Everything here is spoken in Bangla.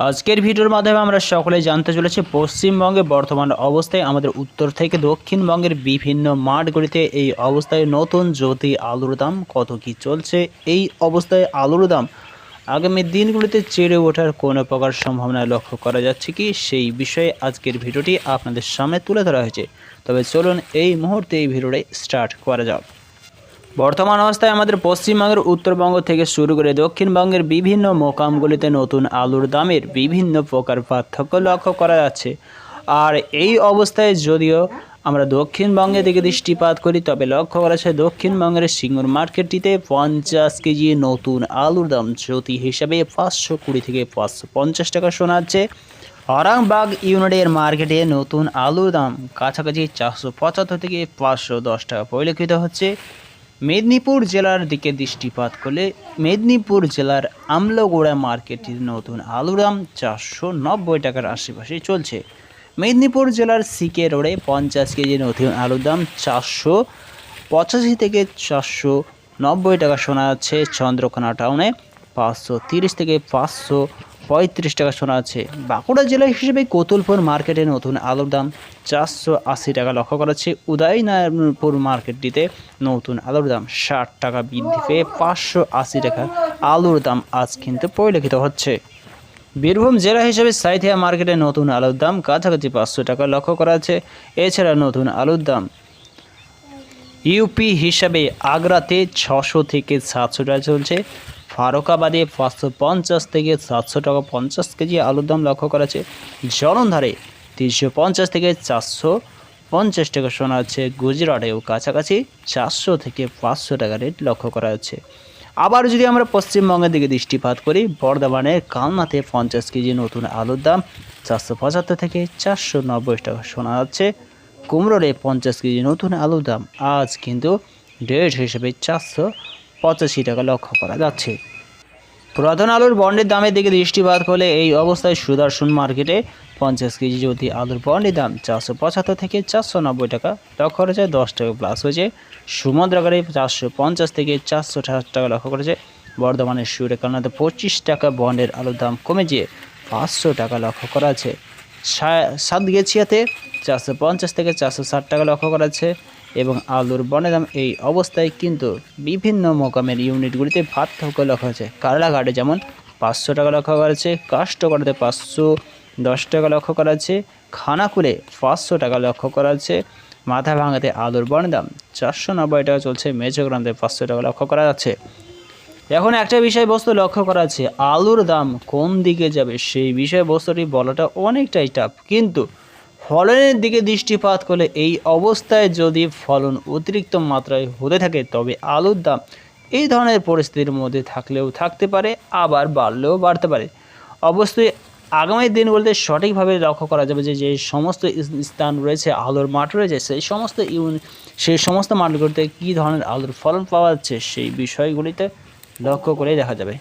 আজকের ভিডিওর মাধ্যমে আমরা সকলে জানতে চলেছি পশ্চিমবঙ্গে বর্তমান অবস্থায় আমাদের উত্তর থেকে দক্ষিণবঙ্গের বিভিন্ন মাঠগুলিতে এই অবস্থায় নতুন জ্যোতি আলুর দাম কত, কি চলছে, এই অবস্থায় আলুর দাম আগামী দিনগুলিতে চেড়ে ওঠার কোনো প্রকার সম্ভাবনা লক্ষ্য করা যাচ্ছে কি, সেই বিষয়ে আজকের ভিডিওটি আপনাদের সামনে তুলে ধরা হয়েছে। তবে চলুন এই মুহূর্তে এই ভিডিওটি স্টার্ট করা যাক। বর্তমান অবস্থায় আমাদের পশ্চিমবঙ্গের উত্তরবঙ্গ থেকে শুরু করে দক্ষিণবঙ্গের বিভিন্ন মোকামগুলিতে নতুন আলুর দামের বিভিন্ন প্রকার পার্থক্য লক্ষ্য করা যাচ্ছে। আর এই অবস্থায় যদিও আমরা দক্ষিণবঙ্গের দিকে দৃষ্টিপাত করি, তবে লক্ষ্য করা যায় দক্ষিণবঙ্গের সিঙ্গুর মার্কেটটিতে পঞ্চাশ কেজি নতুন আলুর দাম জ্যোতি হিসাবে পাঁচশো কুড়ি থেকে পাঁচশো পঞ্চাশ টাকা শোনাচ্ছে। আরামবাগ ইউনিটের মার্কেটে নতুন আলুর দাম কাছাকাছি চারশো পঁচাত্তর থেকে পাঁচশো দশ টাকা পরিলক্ষিত হচ্ছে। মেদিনীপুর জেলার দিকে দৃষ্টিপাত করলে মেদিনীপুর জেলার আমলগোড়া মার্কেটের নতুন আলুর দাম চারশো নব্বই টাকার আশেপাশে চলছে। মেদিনীপুর জেলার সিকে রোডে পঞ্চাশ কেজি নতুন আলুর দাম চারশো পঁচাশি থেকে চারশো নব্বই টাকা শোনা যাচ্ছে। চন্দ্রকোনা টাউনে পাঁচশো তিরিশ থেকে পাঁচশো পঁয়ত্রিশ টাকা শোনা আছে। বাঁকুড়া জেলা হিসেবে কোতুলপুর মার্কেটে নতুন আলুর দাম চারশো আশি টাকা লক্ষ্য করা হচ্ছে উদয়নারায়ণপুর মার্কেটটিতে নতুন আলুর দাম ষাট টাকা বৃদ্ধি পেয়ে পাঁচশো আশি টাকা আলুর দাম আজ কিন্তু পরিলক্ষিত হচ্ছে। বীরভূম জেলা হিসেবে সাইথিয়া মার্কেটে নতুন আলুর দাম কাছাকাছি পাঁচশো টাকা লক্ষ্য করা আছে এছাড়া নতুন আলুর দাম ইউপি হিসাবে আগ্রাতে ছশো থেকে সাতশো টাকা চলছে। ফারুকাবাদে পাঁচশো পঞ্চাশ থেকে সাতশো টাকা পঞ্চাশ কেজি আলুর দাম লক্ষ্য করা যাচ্ছে জলন্ধারে তিনশো পঞ্চাশ থেকে চারশো পঞ্চাশ টাকা শোনা যাচ্ছে গুজরাটেও। কাছাকাছি চারশো থেকে পাঁচশো টাকা রেট লক্ষ্য করা যাচ্ছে। আবার যদি আমরা পশ্চিমবঙ্গের দিকে দৃষ্টিপাত করি, বর্ধমানের কালনাতে পঞ্চাশ কেজি নতুন আলুর দাম চারশো পঁচাত্তর থেকে চারশো নব্বই টাকা শোনা যাচ্ছে কুমড়োরে পঞ্চাশ কেজি নতুন আলুর দাম আজ কিন্তু ডেট হিসেবে চারশো পঁচাশি টাকা লক্ষ্য করা যাচ্ছে। প্রধান আলুর বন্ডের দামের দিকে দৃষ্টিপাত করলে এই অবস্থায় সুদর্শন মার্কেটে পঞ্চাশ কেজি যদি আলুর বন্ডের দাম চারশো পঁচাত্তর থেকে চারশো নব্বই টাকা লক্ষ্য করেছে দশ টাকা প্লাস হয়েছে। সুমদ্রাগারে চারশো পঞ্চাশ থেকে চারশো ষাট টাকা লক্ষ্য করেছে বর্ধমানের সুরেকানাতে পঁচিশ টাকা বন্ডের আলুর দাম কমে যেয়ে পাঁচশো টাকা লক্ষ্য করা আছে সাতগেছিয়াতে চারশো পঞ্চাশ থেকে চারশো ষাট টাকা লক্ষ্য করা আছে এবং আলুর বনের দাম এই অবস্থায় কিন্তু বিভিন্ন মোকামের ইউনিটগুলিতে পার্থক্য লক্ষ্য হয়েছে কারলাঘাটে যেমন পাঁচশো টাকা লক্ষ্য করা আছে কাষ্টকরাতে পাঁচশো দশ টাকা লক্ষ্য করা আছে খানাকুলে পাঁচশো টাকা লক্ষ্য করা আছে মাথা ভাঙাতে আলুর বনের দাম চারশো নব্বই টাকা চলছে মেজোগ্রামতে পাঁচশো টাকা লক্ষ্য করা যাচ্ছে। এখন একটা বিষয়বস্তু লক্ষ্য করা আছে আলুর দাম কোন দিকে যাবে সেই বিষয়বস্তুটি বলাটা অনেকটাই টাফ কিন্তু ফলনের দিকে দৃষ্টিপাত করলে এই অবস্থায় যদি ফলন অতিরিক্ত মাত্রায় হতে থাকে, তবে আলুর দাম এই ধরনের পরিস্থিতির মধ্যে থাকলেও থাকতে পারে, আবার বাড়লেও বাড়তে পারে। অবশ্যই আগামী দিনগুলোতে সঠিকভাবে লক্ষ্য করা যাবে যে যে সমস্ত স্থান রয়েছে, আলুর মাঠ রয়েছে, সেই সমস্ত ইউন, সেই সমস্ত মাঠগুলিতে কী ধরনের আলুর ফলন পাওয়া যাচ্ছে, সেই বিষয়গুলিতে লক্ষ্য করেই দেখা যাবে।